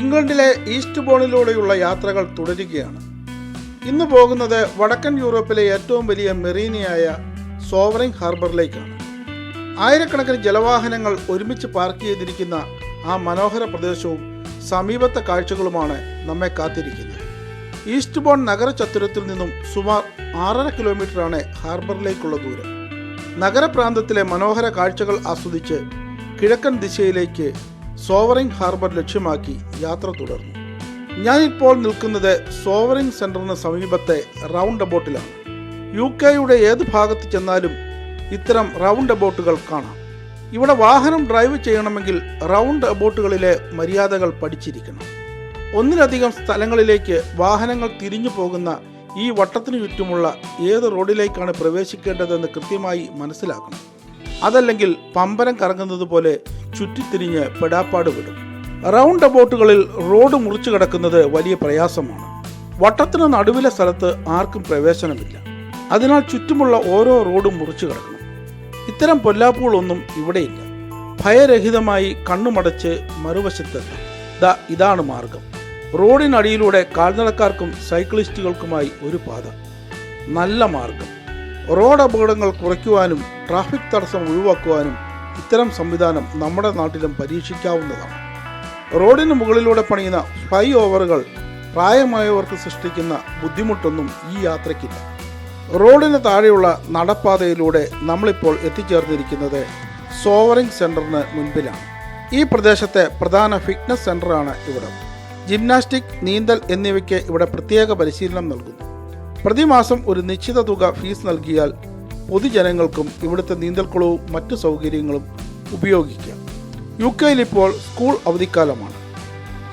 ഇംഗ്ലണ്ടിലെ ഈസ്റ്റ് ബോണിലൂടെയുള്ള യാത്രകൾ തുടരുകയാണ്. ഇന്ന് പോകുന്നത് വടക്കൻ യൂറോപ്പിലെ ഏറ്റവും വലിയ മെറീനയായ സോവറിംഗ് ഹാർബറിലേക്കാണ്. ആയിരക്കണക്കിന് ജലവാഹനങ്ങൾ ഒരുമിച്ച് പാർക്ക് ചെയ്തിരിക്കുന്ന ആ മനോഹര പ്രദേശവും സമീപത്തെ കാഴ്ചകളുമാണ് നമ്മെ കാത്തിരിക്കുന്നത്. ഈസ്റ്റ് ബോൺ നഗര ചത്തുരത്തിൽ നിന്നും സുമാർ ആറര കിലോമീറ്ററാണ് ഹാർബറിലേക്കുള്ള ദൂരം. നഗരപ്രാന്തത്തിലെ മനോഹര കാഴ്ചകൾ ആസ്വദിച്ച് കിഴക്കൻ ദിശയിലേക്ക് സോവറിംഗ് ഹാർബർ ലക്ഷ്യമാക്കി യാത്ര തുടർന്നു. ഞാനിപ്പോൾ നിൽക്കുന്നത് സോവറിംഗ് സെന്ററിന് സമീപത്തെ റൗണ്ട് അബോട്ടിലാണ് യു കെയുടെ ഏത് ഭാഗത്ത് ചെന്നാലും ഇത്തരം റൗണ്ട് അബോട്ടുകൾ കാണാം. ഇവിടെ വാഹനം ഡ്രൈവ് ചെയ്യണമെങ്കിൽ റൗണ്ട് അബോട്ടുകളിലെ മര്യാദകൾ പഠിച്ചിരിക്കണം. ഒന്നിലധികം സ്ഥലങ്ങളിലേക്ക് വാഹനങ്ങൾ തിരിഞ്ഞു പോകുന്ന ഈ വട്ടത്തിനു ചുറ്റുമുള്ള ഏത് റോഡിലേക്കാണ് പ്രവേശിക്കേണ്ടതെന്ന് കൃത്യമായി മനസ്സിലാക്കണം. അതല്ലെങ്കിൽ പമ്പരം കറങ്ങുന്നത് പോലെ ചുറ്റിത്തിരിഞ്ഞ് പെടാപ്പാട് വിടും. റൗണ്ട് അബൌട്ടുകളിൽ റോഡ് മുറിച്ചു കിടക്കുന്നത് വലിയ പ്രയാസമാണ്. വട്ടത്തിന് നടുവിലെ സ്ഥലത്ത് ആർക്കും പ്രവേശനമില്ല. അതിനാൽ ചുറ്റുമുള്ള ഓരോ റോഡും മുറിച്ചു കിടക്കണം. ഇത്തരം പൊല്ലാപ്പുകളൊന്നും ഇവിടെയില്ല. ഭയരഹിതമായി കണ്ണുമടച്ച് മറുവശത്തെത്താം. ദാ ഇതാണ് മാർഗം. റോഡിനടിയിലൂടെ കാൽനടക്കാർക്കും സൈക്ലിസ്റ്റുകൾക്കുമായി ഒരു പാത. നല്ല മാർഗം. റോഡ് അപകടങ്ങൾ കുറയ്ക്കുവാനും ട്രാഫിക് തടസ്സം ഒഴിവാക്കുവാനും ഇത്തരം സംവിധാനം നമ്മുടെ നാട്ടിലും പരീക്ഷിക്കാവുന്നതാണ്. റോഡിന് മുകളിലൂടെ പണിയുന്ന ഫ്ലൈ ഓവറുകൾ പ്രായമായവർക്ക് സൃഷ്ടിക്കുന്ന ബുദ്ധിമുട്ടൊന്നും ഈ യാത്രയ്ക്കില്ല. റോഡിന് താഴെയുള്ള നടപ്പാതയിലൂടെ നമ്മളിപ്പോൾ എത്തിച്ചേർന്നിരിക്കുന്നത് സോവറിംഗ് സെന്ററിന് മുൻപിലാണ്. ഈ പ്രദേശത്തെ പ്രധാന ഫിറ്റ്നസ് സെന്ററാണ് ഇവിടെ. ജിംനാസ്റ്റിക് നീന്തൽ എന്നിവയ്ക്ക് ഇവിടെ പ്രത്യേക പരിശീലനം നൽകുന്നു. പ്രതിമാസം ഒരു നിശ്ചിത തുക ഫീസ് നൽകിയാൽ പൊതുജനങ്ങൾക്കും ഇവിടുത്തെ നീന്തൽക്കുളവും മറ്റു സൗകര്യങ്ങളും ഉപയോഗിക്കാം. യു കെയിൽ ഇപ്പോൾ സ്കൂൾ അവധിക്കാലമാണ്.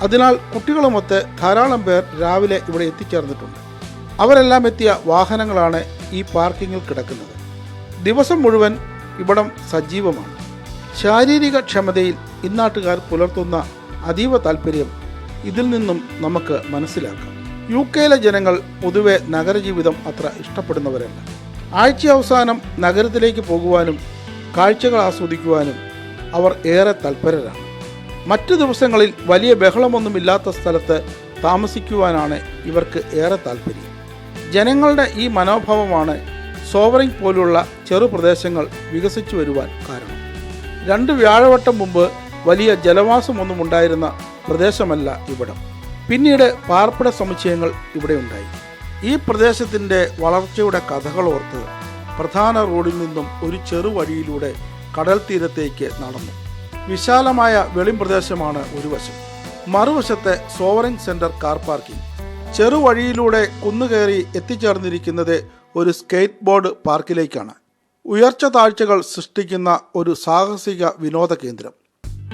അതിനാൽ കുട്ടികളുമൊത്ത് ധാരാളം പേർ രാവിലെ ഇവിടെ എത്തിച്ചേർന്നിട്ടുണ്ട്. അവരെല്ലാം എത്തിയ വാഹനങ്ങളാണ് ഈ പാർക്കിങ്ങിൽ കിടക്കുന്നത്. ദിവസം മുഴുവൻ ഇവിടം സജീവമാണ്. ശാരീരിക ക്ഷമതയിൽ ഇന്നാട്ടുകാർ പുലർത്തുന്ന അതീവ താല്പര്യം ഇതിൽ നിന്നും നമുക്ക് മനസ്സിലാക്കാം. യു കെയിലെ ജനങ്ങൾ പൊതുവെ നഗരജീവിതം അത്ര ഇഷ്ടപ്പെടുന്നവരല്ല. ആഴ്ച അവസാനം നഗരത്തിലേക്ക് പോകുവാനും കാഴ്ചകൾ ആസ്വദിക്കുവാനും അവർ ഏറെ തൽപരരാണ്. മറ്റു ദിവസങ്ങളിൽ വലിയ ബഹളമൊന്നുമില്ലാത്ത സ്ഥലത്ത് താമസിക്കുവാനാണ് ഇവർക്ക് ഏറെ താല്പര്യം ജനങ്ങളുടെ ഈ മനോഭാവമാണ് സോവറിംഗ് പോലുള്ള ചെറുപ്രദേശങ്ങൾ വികസിച്ചു വരുവാൻ കാരണം. രണ്ട് വ്യാഴവട്ടം മുമ്പ് വലിയ ജലവാസമൊന്നും ഉണ്ടായിരുന്ന പ്രദേശമല്ല ഇവിടം. പിന്നീട് പാർപ്പിട സമുച്ചയങ്ങൾ ഇവിടെ ഉണ്ടായി. ഈ പ്രദേശത്തിന്റെ വളർച്ചയുടെ കഥകൾ കഥകളോർത്ത് പ്രധാന റോഡിൽ നിന്നും ഒരു ചെറുവഴിയിലൂടെ കടൽ തീരത്തേക്ക് നടന്നു. വിശാലമായ വെളിം പ്രദേശമാണ് ഒരു വശം. മറുവശത്തെ സോവറിൻ സെന്റർ കാർ പാർക്കിംഗ്. ചെറുവഴിയിലൂടെ കുന്നുകയറി എത്തിച്ചേർന്നിരിക്കുന്നത് ഒരു സ്കേറ്റ് ബോർഡ് പാർക്കിലേക്കാണ്. ഉയർച്ച താഴ്ചകൾ സൃഷ്ടിക്കുന്ന ഒരു സാഹസിക വിനോദ കേന്ദ്രം.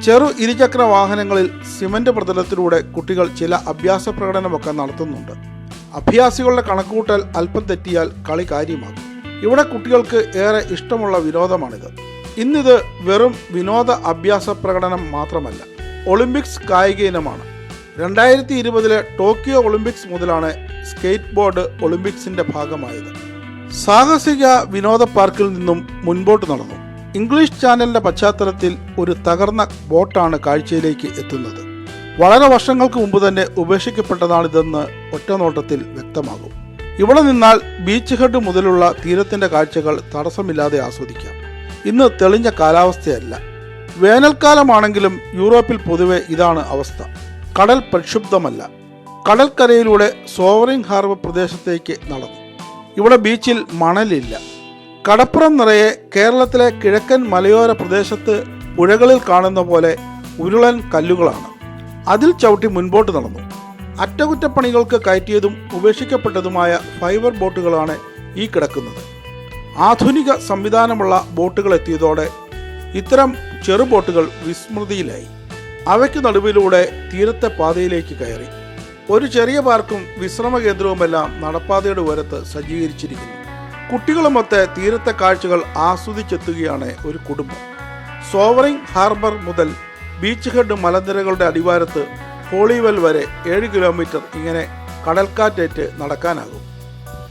ചെറു ഇരുചക്ര വാഹനങ്ങളിൽ സിമന്റ് പ്രതലത്തിലൂടെ കുട്ടികൾ ചില അഭ്യാസ പ്രകടനമൊക്കെ നടത്തുന്നുണ്ട്. അഭ്യാസികളുടെ കണക്കുകൂട്ടൽ അല്പം തെറ്റിയാൽ കളി കാര്യമാകും. ഇവിടെ കുട്ടികൾക്ക് ഏറെ ഇഷ്ടമുള്ള വിനോദമാണിത്. ഇന്നിത് വെറും വിനോദ അഭ്യാസ പ്രകടനം മാത്രമല്ല ഒളിമ്പിക്സ് കായിക ഇനമാണ്. രണ്ടായിരത്തി ഇരുപതിലെ ടോക്കിയോ ഒളിമ്പിക്സ് മുതലാണ് സ്കേറ്റ് ബോർഡ് ഒളിമ്പിക്സിന്റെ ഭാഗമായത്. സാഹസിക വിനോദ പാർക്കിൽ നിന്നും മുൻപോട്ട് നടന്നു. ഇംഗ്ലീഷ് ചാനലിന്റെ പശ്ചാത്തലത്തിൽ ഒരു തകർന്ന ബോട്ടാണ് കാഴ്ചയിലേക്ക് എത്തുന്നത്. വളരെ വർഷങ്ങൾക്ക് മുമ്പ് തന്നെ ഉപേക്ഷിക്കപ്പെട്ടതാണിതെന്ന് ഒറ്റനോട്ടത്തിൽ വ്യക്തമാകും. ഇവിടെ നിന്നാൽ ബീച്ച് ഹെഡ് മുതലുള്ള തീരത്തിന്റെ കാഴ്ചകൾ തടസ്സമില്ലാതെ ആസ്വദിക്കാം. ഇന്ന് തെളിഞ്ഞ കാലാവസ്ഥയല്ല. വേനൽക്കാലമാണെങ്കിലും യൂറോപ്പിൽ പൊതുവെ ഇതാണ് അവസ്ഥ. കടൽ പ്രക്ഷുബ്ധമല്ല. കടൽക്കരയിലൂടെ സോവറിംഗ് ഹാർബർ പ്രദേശത്തേക്ക് നടന്നു. ഇവിടെ ബീച്ചിൽ മണലില്ല. കടപ്പുറം നിറയെ കേരളത്തിലെ കിഴക്കൻ മലയോര പ്രദേശത്ത് പുഴകളിൽ കാണുന്ന പോലെ ഉരുളൻ കല്ലുകളാണ്. അതിൽ ചവിട്ടി മുൻപോട്ട് നടന്നു. അറ്റകുറ്റപ്പണികൾക്ക് കയറ്റിയതും ഉപേക്ഷിക്കപ്പെട്ടതുമായ ഫൈബർ ബോട്ടുകളാണ് ഈ കിടക്കുന്നത്. ആധുനിക സംവിധാനമുള്ള ബോട്ടുകൾ എത്തിയതോടെ ഇത്തരം ചെറുബോട്ടുകൾ വിസ്മൃതിയിലായി. അവയ്ക്ക് നടുവിലൂടെ തീരത്തെ പാതയിലേക്ക് കയറി. ഒരു ചെറിയ പാർക്കും വിശ്രമ കേന്ദ്രവുമെല്ലാം നടപ്പാതയുടെ ഉയരത്ത് സജ്ജീകരിച്ചിരിക്കുന്നു. കുട്ടികളുമൊത്ത് തീരത്തെ കാഴ്ചകൾ ആസ്വദിച്ചെത്തുകയാണ് ഒരു കുടുംബം. സോവറിംഗ് ഹാർബർ മുതൽ ബീച്ച് ഹെഡ് മലനിരകളുടെ അടിവാരത്ത് ഹോളിവെൽ വരെ ഏഴ് കിലോമീറ്റർ ഇങ്ങനെ കടൽക്കാറ്റേറ്റ് നടക്കാനാകും.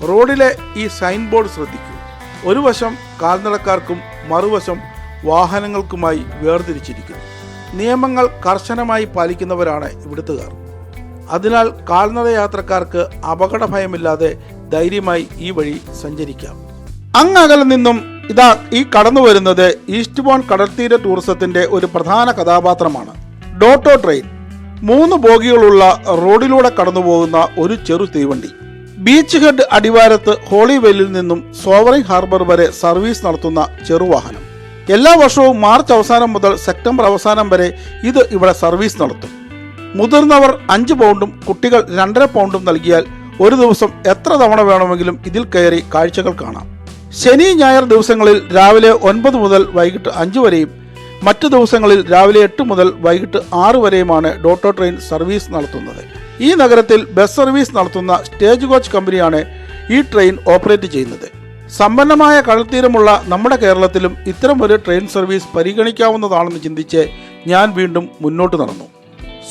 റോഡിലെ ഈ സൈൻ ബോർഡ് ശ്രദ്ധിക്കൂ. ഒരു വശം കാൽനടക്കാർക്കും മറുവശം വാഹനങ്ങൾക്കുമായി വേർതിരിച്ചിരിക്കുന്നു. നിയമങ്ങൾ കർശനമായി പാലിക്കുന്നവരാണ് ഇവിടുത്തുകാർ. അതിനാൽ കാൽനട യാത്രക്കാർക്ക് അപകട ഭയമില്ലാതെ ധൈര്യമായി ഈ വഴി സഞ്ചരിക്കാം. അങ്ങകലെ നിന്നും ഇതാ ഈ കടന്നു വരുന്നത് ഈസ്റ്റ് ബോൺ കടൽത്തീര ടൂറിസത്തിന്റെ ഒരു പ്രധാന കഥാപാത്രമാണ്. Dotto train. മൂന്ന് ബോഗികളുള്ള റോഡിലൂടെ കടന്നു പോകുന്ന ഒരു ചെറു തീവണ്ടി. ബീച്ച് ഹെഡ് അടിവാരത്ത് ഹോളിവെല്ലിൽ നിന്നും സോവറിംഗ് ഹാർബർ വരെ സർവീസ് നടത്തുന്ന ചെറുവാഹനം എല്ലാ വർഷവും മാർച്ച് അവസാനം മുതൽ സെപ്റ്റംബർ അവസാനം വരെ ഇത് ഇവിടെ സർവീസ് നടത്തും. മുതിർന്നവർ അഞ്ച് പൗണ്ടും കുട്ടികൾ രണ്ടര പൗണ്ടും നൽകിയാൽ ഒരു ദിവസം എത്ര തവണ വേണമെങ്കിലും ഇതിൽ കയറി കാഴ്ചകൾ കാണാം. ശനി ഞായർ ദിവസങ്ങളിൽ രാവിലെ ഒൻപത് മുതൽ വൈകിട്ട് അഞ്ച് വരെയും മറ്റു ദിവസങ്ങളിൽ രാവിലെ എട്ട് മുതൽ വൈകിട്ട് ആറ് വരെയുമാണ് ഡോട്ടോ ട്രെയിൻ സർവീസ് നടത്തുന്നത്. ഈ നഗരത്തിൽ ബസ് സർവീസ് നടത്തുന്ന സ്റ്റേജ് കോച്ച് കമ്പനിയാണ് ഈ ട്രെയിൻ ഓപ്പറേറ്റ് ചെയ്യുന്നത്. സമ്പന്നമായ കടൽത്തീരമുള്ള നമ്മുടെ കേരളത്തിലും ഇത്തരം ഒരു ട്രെയിൻ സർവീസ് പരിഗണിക്കാവുന്നതാണെന്ന് ചിന്തിച്ച് ഞാൻ വീണ്ടും മുന്നോട്ട് നടന്നു.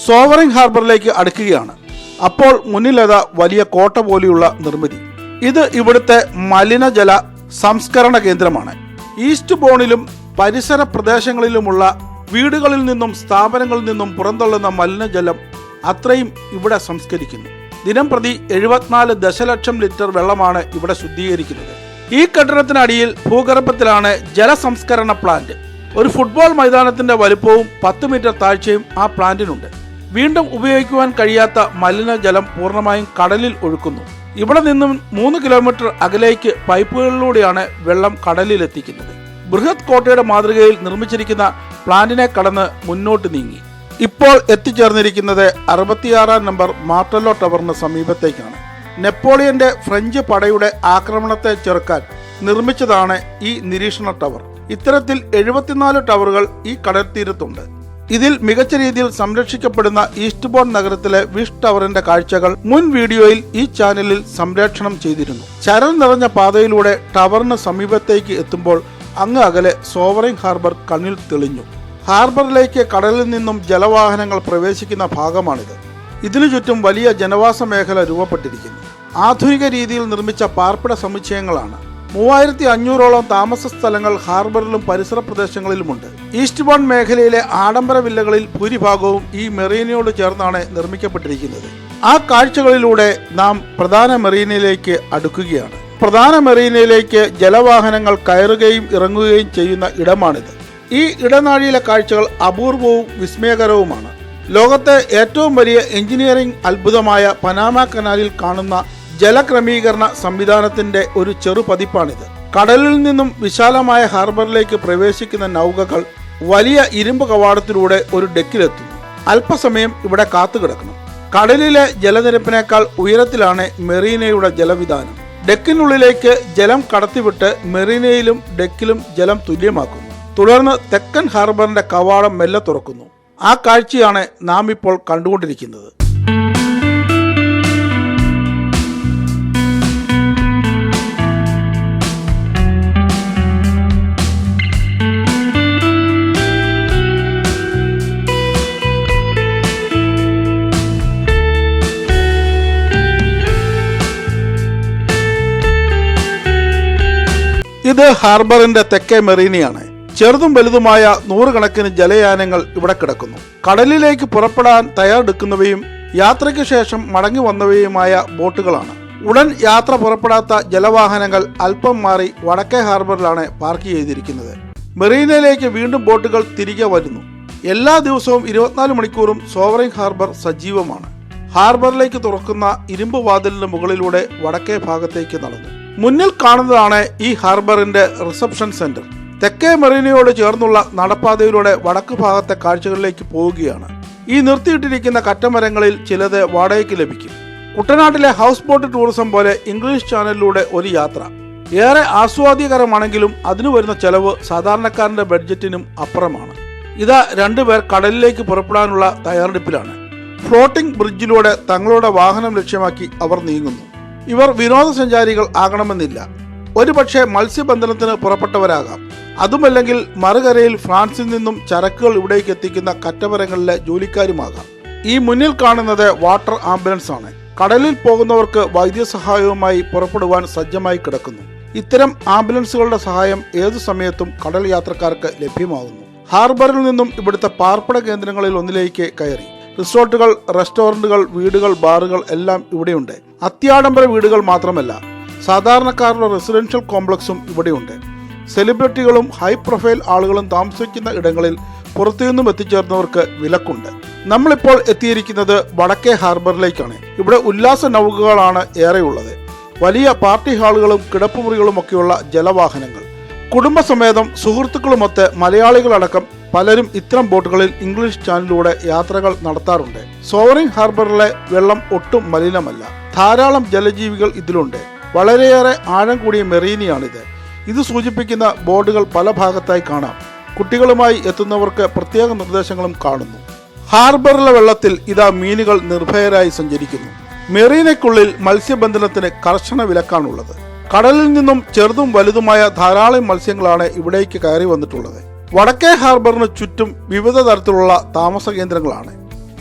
സോവറിംഗ് ഹാർബറിലേക്ക് അടുക്കുകയാണ്. അപ്പോൾ മുന്നിലേതാ വലിയ കോട്ട പോലെയുള്ള നിർമ്മിതി. ഇത് ഇവിടുത്തെ മലിനജല സംസ്കരണ കേന്ദ്രമാണ്. ഈസ്റ്റ് ബോണിലും പരിസര പ്രദേശങ്ങളിലുമുള്ള വീടുകളിൽ നിന്നും സ്ഥാപനങ്ങളിൽ നിന്നും പുറന്തള്ളുന്ന മലിനജലം അത്രയും ഇവിടെ സംസ്കരിക്കുന്നു. ദിനം പ്രതി എഴുപത്തിനാല് ദശലക്ഷം ലിറ്റർ വെള്ളമാണ് ഇവിടെ ശുദ്ധീകരിക്കുന്നത്. ഈ കെട്ടിടത്തിനടിയിൽ ഭൂഗർഭത്തിലാണ് ജലസംസ്കരണ പ്ലാന്റ്. ഒരു ഫുട്ബോൾ മൈതാനത്തിന്റെ വലുപ്പവും പത്ത് മീറ്റർ താഴ്ചയും ആ പ്ലാന്റിനുണ്ട്. വീണ്ടും ഉപയോഗിക്കുവാൻ കഴിയാത്ത മലിനജലം പൂർണമായും കടലിൽ ഒഴുക്കുന്നു. ഇവിടെ നിന്നും മൂന്ന് കിലോമീറ്റർ അകലേക്ക് പൈപ്പുകളിലൂടെയാണ് വെള്ളം കടലിലെത്തിക്കുന്നത്. ബൃഹത് കോട്ടയുടെ മാതൃകയിൽ നിർമ്മിച്ചിരിക്കുന്ന പ്ലാന്റിനെ കടന്ന് മുന്നോട്ട് നീങ്ങി. ഇപ്പോൾ എത്തിച്ചേർന്നിരിക്കുന്നത് അറുപത്തിയാറാം നമ്പർ മാർട്ടല്ലോ ടവറിന് സമീപത്തേക്കാണ്. നെപ്പോളിയന്റെ ഫ്രഞ്ച് പടയുടെ ആക്രമണത്തെ ചെറുക്കാൻ നിർമ്മിച്ചതാണ് ഈ നിരീക്ഷണ ടവർ. ഇത്തരത്തിൽ എഴുപത്തിനാല് ടവറുകൾ ഈ കടൽത്തീരത്തുണ്ട്. ഇതിൽ മികച്ച രീതിയിൽ സംരക്ഷിക്കപ്പെടുന്ന ഈസ്റ്റ് ബോൺ നഗരത്തിലെ വിഷ് ടവറിന്റെ കാഴ്ചകൾ മുൻ വീഡിയോയിൽ ഈ ചാനലിൽ സംരക്ഷണം ചെയ്തിരുന്നു. ചരൽ നിറഞ്ഞ പാതയിലൂടെ ടവറിന് സമീപത്തേക്ക് എത്തുമ്പോൾ അങ്ങ് അകലെ സോവറിംഗ് ഹാർബർ കണ്ണിൽ തെളിഞ്ഞു. ഹാർബറിലേക്ക് കടലിൽ നിന്നും ജലവാഹനങ്ങൾ പ്രവേശിക്കുന്ന ഭാഗമാണിത്. ഇതിനു ചുറ്റും വലിയ ജനവാസ മേഖല രൂപപ്പെട്ടിരിക്കുന്നു. ആധുനിക രീതിയിൽ നിർമ്മിച്ച പാർപ്പിട സമുച്ചയങ്ങളാണ് മൂവായിരത്തി അഞ്ഞൂറോളം താമസ സ്ഥലങ്ങൾ ഹാർബറിലും പരിസര പ്രദേശങ്ങളിലുമുണ്ട്. ഈസ്റ്റ് ബോൺ മേഖലയിലെ ആഡംബര വില്ലകളിൽ ഭൂരിഭാഗവും ഈ മെറീനയോട് ചേർന്നാണ് നിർമ്മിക്കപ്പെട്ടിരിക്കുന്നത്. ആ കാഴ്ചകളിലൂടെ നാം പ്രധാന മെറീനയിലേക്ക് അടുക്കുകയാണ്. പ്രധാന മെറീനയിലേക്ക് ജലവാഹനങ്ങൾ കയറുകയും ഇറങ്ങുകയും ചെയ്യുന്ന ഇടമാണിത്. ഈ ഇടനാഴിയിലെ കാഴ്ചകൾ അപൂർവവും വിസ്മയകരവുമാണ്. ലോകത്തെ ഏറ്റവും വലിയ എഞ്ചിനീയറിംഗ് അത്ഭുതമായ പനാമ കനാലിൽ കാണുന്ന ജലക്രമീകരണ സംവിധാനത്തിന്റെ ഒരു ചെറു പതിപ്പാണിത് കടലിൽ നിന്നും വിശാലമായ ഹാർബറിലേക്ക് പ്രവേശിക്കുന്ന നൗകകൾ വലിയ ഇരുമ്പ് കവാടത്തിലൂടെ ഒരു ഡെക്കിലെത്തുന്നു. അല്പസമയം ഇവിടെ കാത്തുകിടക്കണം കടലിലെ ജലനിരപ്പിനേക്കാൾ ഉയരത്തിലാണ് മെറീനയുടെ ജലവിധാനം. ഡെക്കിനുള്ളിലേക്ക് ജലം കടത്തിവിട്ട് മെറീനയിലും ഡെക്കിലും ജലം തുല്യമാക്കുന്നു. തുടർന്ന് തെക്കൻ ഹാർബറിന്റെ കവാടം മെല്ലെ തുറക്കുന്നു. ആ കാഴ്ചയാണ് നാം ഇപ്പോൾ കണ്ടുകൊണ്ടിരിക്കുന്നത്. ഇത് ഹാർബറിന്റെ തെക്കേ മെറീനിയാണ്. ചെറുതും വലുതുമായ നൂറുകണക്കിന് ജലയാനങ്ങൾ ഇവിടെ കിടക്കുന്നു. കടലിലേക്ക് പുറപ്പെടാൻ തയ്യാറെടുക്കുന്നവയും യാത്രയ്ക്ക് ശേഷം മടങ്ങി വന്നവയുമായ ബോട്ടുകളാണ്. ഉടൻ യാത്ര പുറപ്പെടാത്ത ജലവാഹനങ്ങൾ അല്പം മാറി വടക്കേ ഹാർബറിലാണ് പാർക്ക് ചെയ്തിരിക്കുന്നത്. മെറീനയിലേക്ക് വീണ്ടും ബോട്ടുകൾ തിരികെ വരുന്നു. എല്ലാ ദിവസവും ഇരുപത്തിനാല് മണിക്കൂറും സോവറിംഗ് ഹാർബർ സജീവമാണ്. ഹാർബറിലേക്ക് തുറക്കുന്ന ഇരുമ്പ് വാതിലിന് മുകളിലൂടെ വടക്കേ ഭാഗത്തേക്ക് നടന്നു. മുന്നിൽ കാണുന്നതാണ് ഈ ഹാർബറിന്റെ റിസപ്ഷൻ സെന്റർ. തെക്കേ മെറീനയോട് ചേർന്നുള്ള നടപ്പാതയിലൂടെ വടക്ക് ഭാഗത്തെ കാഴ്ചകളിലേക്ക് പോവുകയാണ്. ഈ നിർത്തിയിട്ടിരിക്കുന്ന കറ്റമരങ്ങളിൽ ചിലത് വാടകയ്ക്ക് ലഭിക്കും. കുട്ടനാട്ടിലെ ഹൗസ് ബോട്ട് ടൂറിസം പോലെ ഇംഗ്ലീഷ് ചാനലിലൂടെ ഒരു യാത്ര. ഏറെ ആസ്വാദ്യകരമാണെങ്കിലും അതിനു വരുന്ന ചെലവ് സാധാരണക്കാരന്റെ ബഡ്ജറ്റിനും അപ്പുറമാണ്. ഇതാ രണ്ടുപേർ കടലിലേക്ക് പുറപ്പെടാനുള്ള തയ്യാറെടുപ്പിലാണ്. ഫ്ലോട്ടിംഗ് ബ്രിഡ്ജിലൂടെ തങ്ങളുടെ വാഹനം ലക്ഷ്യമാക്കി അവർ നീങ്ങുന്നു. ഇവർ വിനോദസഞ്ചാരികൾ ആകണമെന്നില്ല. ഒരുപക്ഷെ മത്സ്യബന്ധനത്തിന് പുറപ്പെട്ടവരാകാം. അതുമല്ലെങ്കിൽ മറുകരയിൽ ഫ്രാൻസിൽ നിന്നും ചരക്കുകൾ ഇവിടേക്ക് എത്തിക്കുന്ന കറ്റവരങ്ങളിലെ ജോലിക്കാരുമാകാം. ഈ മുന്നിൽ കാണുന്നത് വാട്ടർ ആംബുലൻസ് ആണ്. കടലിൽ പോകുന്നവർക്ക് വൈദ്യസഹായവുമായി പുറപ്പെടുവാൻ സജ്ജമായി കിടക്കുന്നു. ഇത്തരം ആംബുലൻസുകളുടെ സഹായം ഏതു സമയത്തും കടൽ യാത്രക്കാർക്ക് ലഭ്യമാകുന്നു. ഹാർബറിൽ നിന്നും ഇവിടുത്തെ പാർപ്പിട കേന്ദ്രങ്ങളിൽ ഒന്നിലേക്ക് കയറി. റിസോർട്ടുകൾ റെസ്റ്റോറന്റുകൾ വീടുകൾ ബാറുകൾ എല്ലാം ഇവിടെയുണ്ട്. അത്യാഡംബര വീടുകൾ മാത്രമല്ല സാധാരണക്കാരുടെ റെസിഡൻഷ്യൽ കോംപ്ലക്സും ഇവിടെയുണ്ട്. സെലിബ്രിറ്റികളും ഹൈ പ്രൊഫൈൽ ആളുകളും താമസിക്കുന്ന ഇടങ്ങളിൽ പുറത്തുനിന്നും എത്തിച്ചേർന്നവർക്ക് വിലക്കുണ്ട്. നമ്മളിപ്പോൾ എത്തിയിരിക്കുന്നത് വടക്കേ ഹാർബറിലേക്കാണ്. ഇവിടെ ഉല്ലാസ നൗകകളാണ് ഏറെയുള്ളത്. വലിയ പാർട്ടി ഹാളുകളും കിടപ്പുമുറികളും ഒക്കെയുള്ള ജലവാഹനങ്ങൾ. കുടുംബസമേതം സുഹൃത്തുക്കളുമൊത്ത് മലയാളികളടക്കം പലരും ഇത്തരം ബോട്ടുകളിൽ ഇംഗ്ലീഷ് ചാനലിലൂടെ യാത്രകൾ നടത്താറുണ്ട്. സോവറിംഗ് ഹാർബറിലെ വെള്ളം ഒട്ടും മലിനമല്ല. ധാരാളം ജലജീവികൾ ഇതിലുണ്ട്. വളരെയേറെ ആഴം കൂടിയ മെറീനിയാണിത്. ഇത് സൂചിപ്പിക്കുന്ന ബോർഡുകൾ പല ഭാഗത്തായി കാണാം. കുട്ടികളുമായി എത്തുന്നവർക്ക് പ്രത്യേക നിർദ്ദേശങ്ങളും കാണുന്നു. ഹാർബറിലെ വെള്ളത്തിൽ ഇതാ മീനുകൾ നിർഭയരായി സഞ്ചരിക്കുന്നു. മെറീനയ്ക്കുള്ളിൽ മത്സ്യബന്ധനത്തിന് കർശന വിലക്കാണുള്ളത്. കടലിൽ നിന്നും ചെറുതും വലുതുമായ ധാരാളം മത്സ്യങ്ങളാണ് ഇവിടേക്ക് കയറി വന്നിട്ടുള്ളത്. വടക്കേ ഹാർബറിന് ചുറ്റും വിവിധ തരത്തിലുള്ള താമസ കേന്ദ്രങ്ങളാണ്.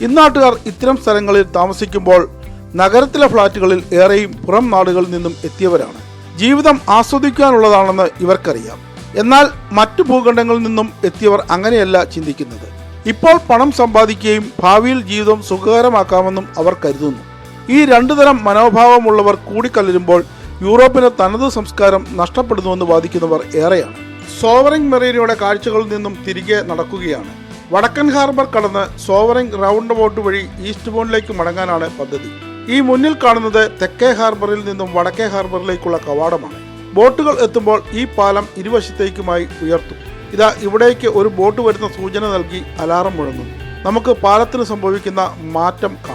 ഇന്നാട്ടുകാർ ഇത്തരം സ്ഥലങ്ങളിൽ താമസിക്കുമ്പോൾ നഗരത്തിലെ ഫ്ളാറ്റുകളിൽ ഏറെയും പുറം നാടുകളിൽ നിന്നും എത്തിയവരാണ്. ജീവിതം ആസ്വദിക്കാനുള്ളതാണെന്ന് ഇവർക്കറിയാം. എന്നാൽ മറ്റു ഭൂഖണ്ഡങ്ങളിൽ നിന്നും എത്തിയവർ അങ്ങനെയല്ല ചിന്തിക്കുന്നത്. ഇപ്പോൾ പണം സമ്പാദിക്കുകയും ഭാവിയിൽ ജീവിതം സുഖകരമാക്കാമെന്നും അവർ കരുതുന്നു. ഈ രണ്ടു തരം മനോഭാവമുള്ളവർ കൂടിക്കലരുമ്പോൾ യൂറോപ്പിന് തനത് സംസ്കാരം നഷ്ടപ്പെടുന്നുവെന്ന് വാദിക്കുന്നവർ ഏറെയാണ്. സോവറിംഗ് മെറീനയുടെ കാഴ്ചകളിൽ നിന്നും തിരികെ നടക്കുകയാണ്. വടക്കൻ ഹാർബർ കടന്ന് സോവറിംഗ് റൗണ്ട് ബോട്ട് വഴി ഈസ്റ്റ് ബോണിലേക്ക് മടങ്ങാനാണ് പദ്ധതി. ഈ മുന്നിൽ കാണുന്നത് തെക്കേ ഹാർബറിൽ നിന്നും വടക്കേ ഹാർബറിലേക്കുള്ള കവാടമാണ്. ബോട്ടുകൾ എത്തുമ്പോൾ ഈ പാലം ഇരുവശത്തേക്കുമായി ഉയർത്തും. ഇതാ ഇവിടേക്ക് ഒരു ബോട്ട് വരുന്ന സൂചന നൽകി അലാറം മുഴങ്ങുന്നു. നമുക്ക് പാലത്തിന് സംഭവിക്കുന്ന മാറ്റം കാണാം.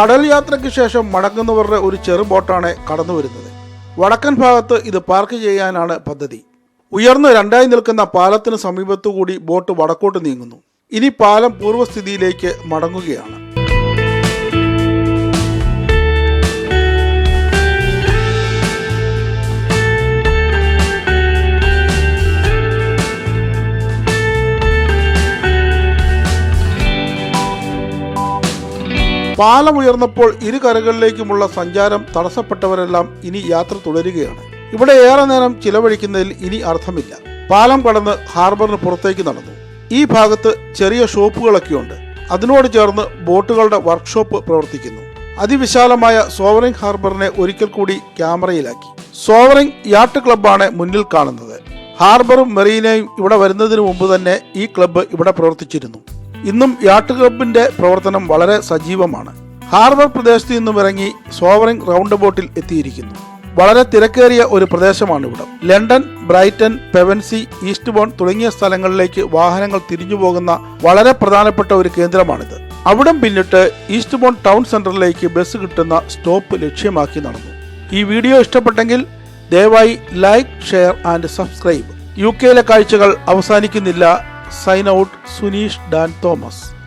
കടൽ യാത്രയ്ക്ക് ശേഷം മടങ്ങുന്നവരുടെ ഒരു ചെറു ബോട്ടാണ് കടന്നു വരുന്നത്. വടക്കൻ ഭാഗത്ത് ഇത് പാർക്ക് ചെയ്യാനാണ് പദ്ധതി. ഉയർന്ന് രണ്ടായി നിൽക്കുന്ന പാലത്തിന് സമീപത്തുകൂടി ബോട്ട് വടക്കോട്ട് നീങ്ങുന്നു. ഇനി പാലം പൂർവസ്ഥിതിയിലേക്ക് മടങ്ങുകയാണ്. പാലം ഉയർന്നപ്പോൾ ഇരു കരകളിലേക്കുമുള്ള സഞ്ചാരം തടസ്സപ്പെട്ടവരെല്ലാം ഇനി യാത്ര തുടരുകയാണ്. ഇവിടെ ഏറെ നേരം ചിലവഴിക്കുന്നതിൽ ഇനി അർത്ഥമില്ല. പാലം കടന്ന് ഹാർബറിന് പുറത്തേക്ക് നടന്നു. ഈ ഭാഗത്ത് ചെറിയ ഷോപ്പുകളൊക്കെയുണ്ട്. അതിനോട് ചേർന്ന് ബോട്ടുകളുടെ വർക്ക്ഷോപ്പ് പ്രവർത്തിക്കുന്നു. അതിവിശാലമായ സോവറിംഗ് ഹാർബറിനെ ഒരിക്കൽ കൂടി ക്യാമറയിലാക്കി. സോവറിംഗ് യാട്ട് ക്ലബ്ബാണ് മുന്നിൽ കാണുന്നത്. ഹാർബറും മെറീനയും ഇവിടെ വരുന്നതിന് മുമ്പ് തന്നെ ഈ ക്ലബ്ബ് ഇവിടെ പ്രവർത്തിച്ചിരുന്നു. ഇന്നും യാട്ട് ക്ലബിന്റെ പ്രവർത്തനം വളരെ സജീവമാണ്. ഹാർബർ പ്രദേശത്ത് നിന്നും ഇറങ്ങി സോവറിംഗ് റൗണ്ട് ബോട്ടിൽ എത്തിയിരിക്കുന്നു. വളരെ തിരക്കേറിയ ഒരു പ്രദേശമാണ് ഇവിടെ. London Brighton Pevensey Eastbourne തുടങ്ങിയ സ്ഥലങ്ങളിലേക്ക് വാഹനങ്ങൾ തിരിഞ്ഞു പോകുന്ന വളരെ പ്രധാനപ്പെട്ട ഒരു കേന്ദ്രമാണിത്. അവിടം പിന്നിട്ട് ഈസ്റ്റ് ബോൺ ടൗൺ സെന്ററിലേക്ക് ബസ് കിട്ടുന്ന സ്റ്റോപ്പ് ലക്ഷ്യമാക്കി നടന്നു. ഈ വീഡിയോ ഇഷ്ടപ്പെട്ടെങ്കിൽ ദയവായി like share and subscribe. U കെയിലെ കാഴ്ചകൾ അവസാനിക്കുന്നില്ല. Sign out Suneesh Dan Thomas.